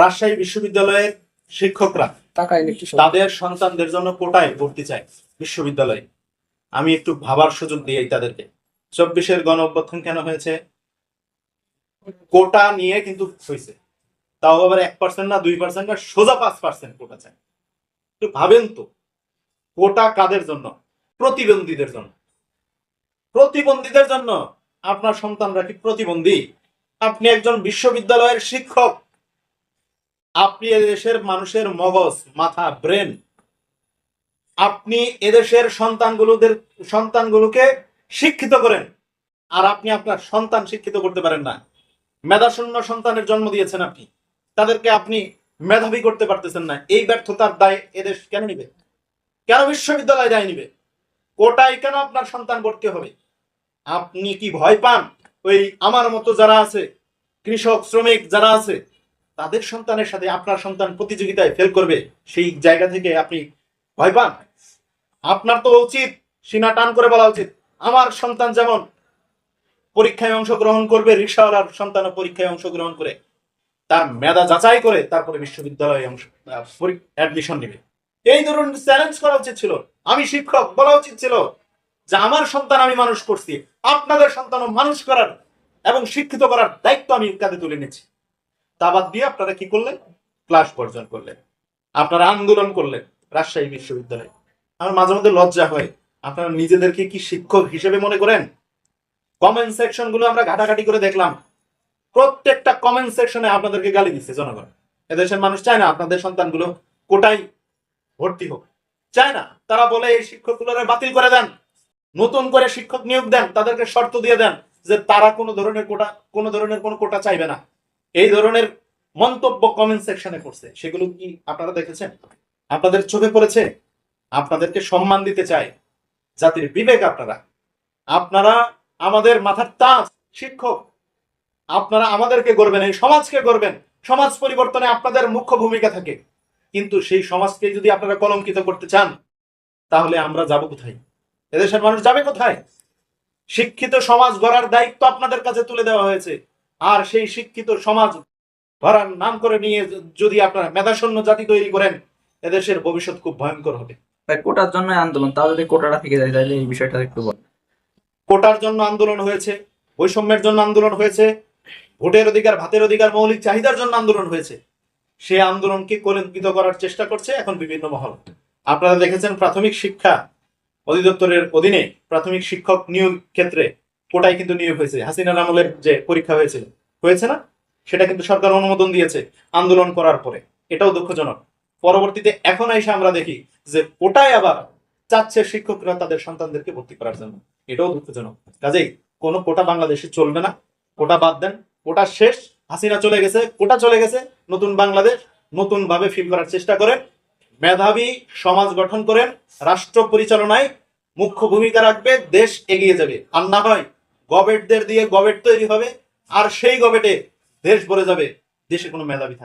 রাজশাহী বিশ্ববিদ্যালয়ের শিক্ষকরা তাদের সন্তানদের জন্য কোটায় ভর্তি চায় বিশ্ববিদ্যালয়ে। আমি একটু ভাবার সুযোগ দিই তাদেরকে। চব্বিশের গণ অভ্যর্থন কেন হয়েছে? কোটা নিয়ে কিন্তু হয়েছে। তাও আবার এক পার্সেন্ট না দুই পার্সেন্ট না সোজা পাঁচ পার্সেন্ট কোটা চায়। একটু ভাবেন তো কোটা কাদের জন্য? প্রতিবন্ধীদের জন্য। প্রতিবন্ধীদের জন্য আপনার সন্তানরা কি প্রতিবন্ধী? আপনি একজন বিশ্ববিদ্যালয়ের শিক্ষক। আপনি এদেশের মানুষের মগজ, মাথা ব্রেন আপনি এদেশের সন্তানগুলোদের, সন্তানগুলোকে শিক্ষিত করেন, আর আপনি আপনার সন্তান শিক্ষিত করতে পারেন না। মেধাশূন্য সন্তানের জন্ম দিয়েছেন আপনি। তাদেরকে আপনি মেধাবী করতে পারতেছেন না। এই ব্যর্থতার দায় এদেশ কেন নিবে? কেন বিশ্ববিদ্যালয় দায় নিবে? কোটায় কেন আপনার সন্তান ভর্তি হবে? আপনি কি ভয় পান? ওই আমার মতো যারা আছে, কৃষক, শ্রমিক যারা আছে তাদের সন্তানের সাথে আপনার সন্তান প্রতিযোগিতায় ফেল করবে, সেই জায়গা থেকে আপনি ভয় পান? আপনার তো উচিত, সিনা টান করে বলা উচিত। আমার সন্তান যেমন পরীক্ষায় অংশগ্রহণ করবে, রিক্সাওয়ালার সন্তানও পরীক্ষায় অংশগ্রহণ করে, তার মেধা যাচাই করে তারপরে বিশ্ববিদ্যালয়ে অংশ অ্যাডমিশন নেবে। এই ধরুন চ্যালেঞ্জ করা উচিত ছিল। আমি শিক্ষক, বলা উচিত ছিল যে আমার সন্তান আমি মানুষ করছি, আপনাদের সন্তানও মানুষ করার এবং শিক্ষিত করার দায়িত্ব আমি কাঁধে তুলে নিচ্ছি। তা বাদ দিয়ে আপনারা কি করলেন? ক্লাস বর্জন করলেন। আপনারা আন্দোলন করলেন রাজশাহী বিশ্ববিদ্যালয়ে। আমার মাঝে মধ্যে লজ্জা হয়। আপনারা নিজেদেরকে কি শিক্ষক হিসেবে মনে করেন? কমেন্ট সেকশনগুলো আমরা ঘাটাঘাটি করে দেখলাম। প্রত্যেকটা কমেন্ট সেকশনে আপনাদেরকে গালি দিচ্ছে জনগণ। এদেশের মানুষ চায় না আপনাদের সন্তানগুলো কোটাই ভর্তি হোক। চায় না। তারা বলে এই শিক্ষকগুলোরে বাতিল করে দেন। নতুন করে শিক্ষক নিয়োগ দেন, তাদেরকে শর্ত দিয়ে দেন যে তারা কোনো ধরনের কোটা, কোনো ধরনের কোনো কোটা চাইবে না। এই ধরনের মন্তব্য কমেন্ট সেকশনে করছে। সেগুলো কি আপনারা দেখেছেন? আপনাদের চোখে পড়েছে? আপনাদেরকে সম্মান দিতে চাই জাতির বিবেক আপনারা। আপনারা আমাদের মাথার তাজ, শিক্ষক। আপনারা আমাদেরকে গড়বেন, এই সমাজকে গড়বেন। সমাজ পরিবর্তনে আপনাদের মুখ্য ভূমিকা থাকে। কিন্তু সেই সমাজকে যদি আপনারা কলঙ্কিত করতে চান, তাহলে আমরা যাব কোথায়? এদেশের মানুষ যাবে কোথায়? শিক্ষিত সমাজ গড়ার দায়িত্ব আপনাদের কাছে তুলে দেওয়া হয়েছে। আর সেই শিক্ষিত সমাজ গড়ার নাম করে নিয়ে যদি আপনারা মেধাশূন্য জাতি তৈরি করেন এদেশের ভবিষ্যৎ খুব ভয়ঙ্কর হবে। কোটার জন্য আন্দোলন তাও যদি কোটাটা থেকে যায় তাহলে এই বিষয়টা একটু বল। কোটার জন্য আন্দোলন হয়েছে বৈষম্যের জন্য আন্দোলন হয়েছে ভোটের অধিকার ভাতের অধিকার মৌলিক চাহিদার জন্য আন্দোলন হয়েছে। সে আন্দোলনকে কলঙ্কিত করার চেষ্টা করছে এখন বিভিন্ন মহল। আপনারা দেখেছেন প্রাথমিক শিক্ষা অধিদপ্তরের অধীনে প্রাথমিক শিক্ষক নিয়োগ ক্ষেত্রে কোটায় কিন্তু নিয়োগ হয়েছে। হাসিনার আমলের যে পরীক্ষা হয়েছিল হয়েছে না? সেটা কিন্তু সরকার অনুমোদন দিয়েছে আন্দোলন করার পরে। এটাও দুঃখজনক। পরবর্তীতে এখন এসে আমরা দেখি যে কোটায় আবার চাচ্ছে শিক্ষকরা তাদের সন্তানদেরকে ভর্তি করার জন্য। এটাও দুঃখজনক। কাজেই কোনো কোটা বাংলাদেশে চলবে না। কোটা বাদ দেন। কোটা শেষ। হাসিনা চলে গেছে। কোটা চলে গেছে। নতুন বাংলাদেশ নতুন ভাবে ফিল করার চেষ্টা করেন। মেধাবী সমাজ গঠন করেন। রাষ্ট্র পরিচালনায় মুখ্য ভূমিকা রাখবে। দেশ এগিয়ে যাবে। আর না হয় গবেটদের দিয়ে গবেট তৈরি হবে, আর সেই গবেটে দেশ ভরে যাবে, দেশে কোনো মেধাবী থাকবে।